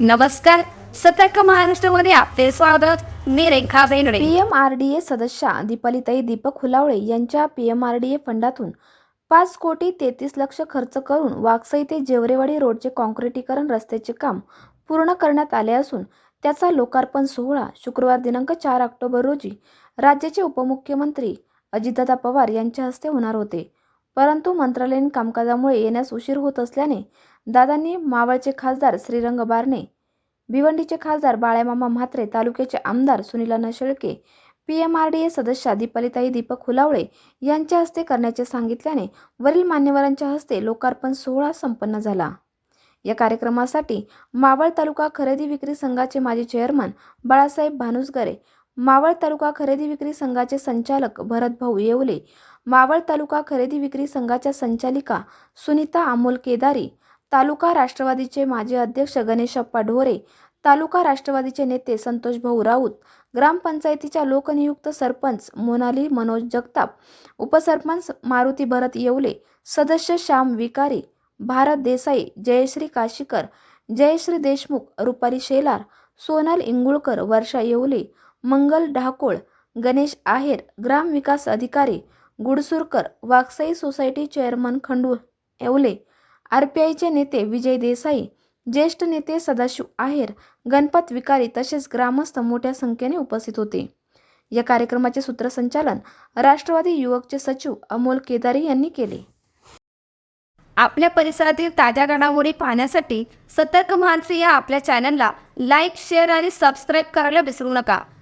नमस्कार. सतर्क महाराष्ट्रामध्ये आपले स्वागत. मी रेखा डी ए सदस्या दीपालिताई दीपक हुलावळे यांच्या पीएम आर डी ए फंडातून पाच कोटी तेहतीस लक्ष खर्च करून वाकसई ते जेवरेवाडी रोडचे कॉन्क्रिटीकरण रस्त्याचे काम पूर्ण करण्यात आले असून त्याचा लोकार्पण सोहळा शुक्रवार दिनांक चार ऑक्टोबर रोजी राज्याचे उपमुख्यमंत्री अजितदादा पवार यांच्या हस्ते होणार होते. परंतु मंत्रालयीन कामकाजामुळे येण्यास उशीर होत असल्याने दादांनी मावळचे खासदार श्रीरंग बारणे भिवंडीचे खासदार बाळ्यामामा म्हात्रे तालुक्याचे आमदार सुनीलाना शेळके ए सदस्या दीपालिताई दीपक हुलावळे यांच्या हस्ते करण्याचे सांगितल्याने वरील मान्यवरांच्या हस्ते लोकार्पण सोहळा संपन्न झाला. या कार्यक्रमासाठी मावळ तालुका खरेदी विक्री संघाचे माजी चेअरमन बाळासाहेब भानुसगरे मावळ तालुका खरेदी विक्री संघाचे संचालक भरतभाऊ येवले मावळ तालुका खरेदी विक्री संघाच्या संचालिका सुनीता अमोल केदारी तालुका राष्ट्रवादीचे माजी अध्यक्ष गणेशप्पा ढोरे तालुका राष्ट्रवादीचे नेते संतोष भाऊ राऊत ग्रामपंचायतीच्या लोकनियुक्त सरपंच मोनाली मनोज जगताप उपसरपंच मारुती भरत येवले सदस्य श्याम विकारी भारत देसाई जयश्री काशीकर जयश्री देशमुख रुपाली शेलार सोनल इंगुळकर वर्षा येवले मंगल ढाकोळ गणेश आहेर ग्रामविकास अधिकारी Gudsurkar Waksai society chairman Khandu Yewale R P आयचे नेते विजय देसाई ज्येष्ठ नेते सदाशिव आहेर गणपत विकारी तसेच ग्रामस्थ मोठ्या संख्येने उपस्थित होते. या कार्यक्रमाचे सूत्रसंचालन राष्ट्रवादी युवकचे सचिव अमोल केदारी यांनी केले. आपल्या परिसरातील ताज्या घडामोडी पाहण्यासाठी सतर्क मानसी या आपल्या चॅनलला लाईक शेअर आणि सबस्क्राईब करायला विसरू नका.